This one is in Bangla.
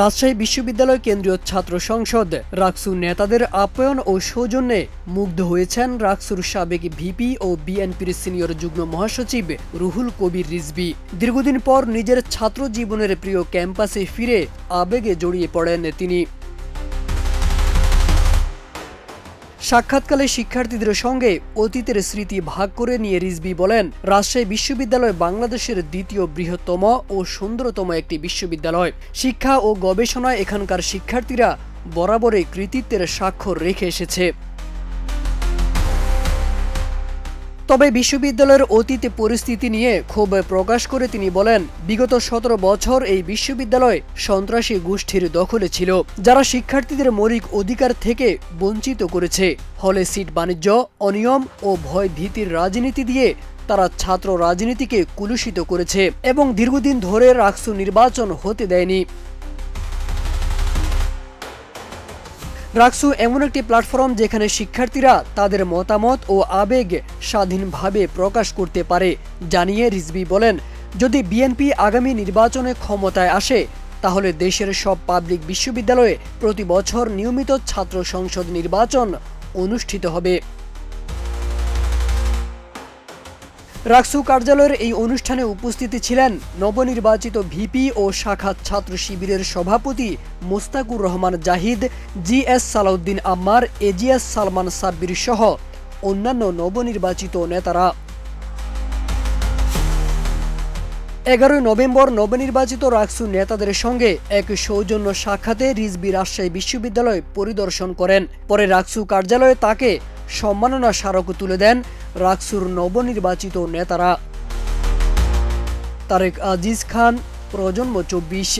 রাজশাহী বিশ্ববিদ্যালয় কেন্দ্রীয় ছাত্র সংসদ। রাকসু নেতাদের আপ্যায়ন ও সৌজন্যে মুগ্ধ হয়েছেন রাকসুর সাবেক ভিপি ও বিএনপির সিনিয়র যুগ্ম মহাসচিব রুহুল কবির রিজবি দীর্ঘদিন পর নিজের ছাত্র জীবনের প্রিয় ক্যাম্পাসে ফিরে আবেগে জড়িয়ে পড়েন তিনি। সাক্ষাৎকালে শিক্ষার্থীদের সঙ্গে অতীতের স্মৃতি ভাগ করে নিয়ে রিজবি বলেন, রাজশাহী বিশ্ববিদ্যালয় বাংলাদেশের দ্বিতীয় বৃহত্তম ও সুন্দরতম একটি বিশ্ববিদ্যালয়। শিক্ষা ও গবেষণায় এখানকার শিক্ষার্থীরা বরাবরই কৃতিত্বের স্বাক্ষর রেখে এসেছে। তবে বিশ্ববিদ্যালয়ের অতীতে পরিস্থিতি নিয়ে ক্ষোভ প্রকাশ করে তিনি বলেন, বিগত সতেরো বছর এই বিশ্ববিদ্যালয় সন্ত্রাসী গোষ্ঠীর দখলে ছিল, যারা শিক্ষার্থীদের মৌলিক অধিকার থেকে বঞ্চিত করেছে। হলে সিট বাণিজ্য, অনিয়ম ও ভয় ভীতির রাজনীতি দিয়ে তারা ছাত্র রাজনীতিকে কুলুষিত করেছে এবং দীর্ঘদিন ধরে রাকসু নির্বাচন হতে দেয়নি। রাকসু এমন একটি প্ল্যাটফর্ম যেখানে শিক্ষার্থীরা তাদের মতামত ও আবেগ স্বাধীনভাবে প্রকাশ করতে পারে, জানিয়ে রিজবি বলেন, যদি বিএনপি আগামী নির্বাচনে ক্ষমতায় আসে, তাহলে দেশের সব পাবলিক বিশ্ববিদ্যালয়ে প্রতি বছর নিয়মিত ছাত্র সংসদ নির্বাচন অনুষ্ঠিত হবে। রাকসু কার্যালয়ের এই অনুষ্ঠানে উপস্থিতি ছিলেন নবনির্বাচিত ভিপি ও শাখা ছাত্র শিবিরের সভাপতি Mostakur Rahman Zahid, G S Salauddin Ammar AGS Salman Sabbir সহ অন্যান্য নবনির্বাচিত নেতারা। এগারোই নভেম্বর নবনির্বাচিত রাকসু নেতাদের সঙ্গে এক সৌজন্য সাক্ষাতে রিজবি রাজশাহী বিশ্ববিদ্যালয় পরিদর্শন করেন। পরে রাকসু কার্যালয়ে তাকে সম্মাননা স্মারক তুলে দেন। রাকসুর নবনির্বাচিত নেতারা। তারেক আজিজ খান প্রজন্ম চব্বিশ।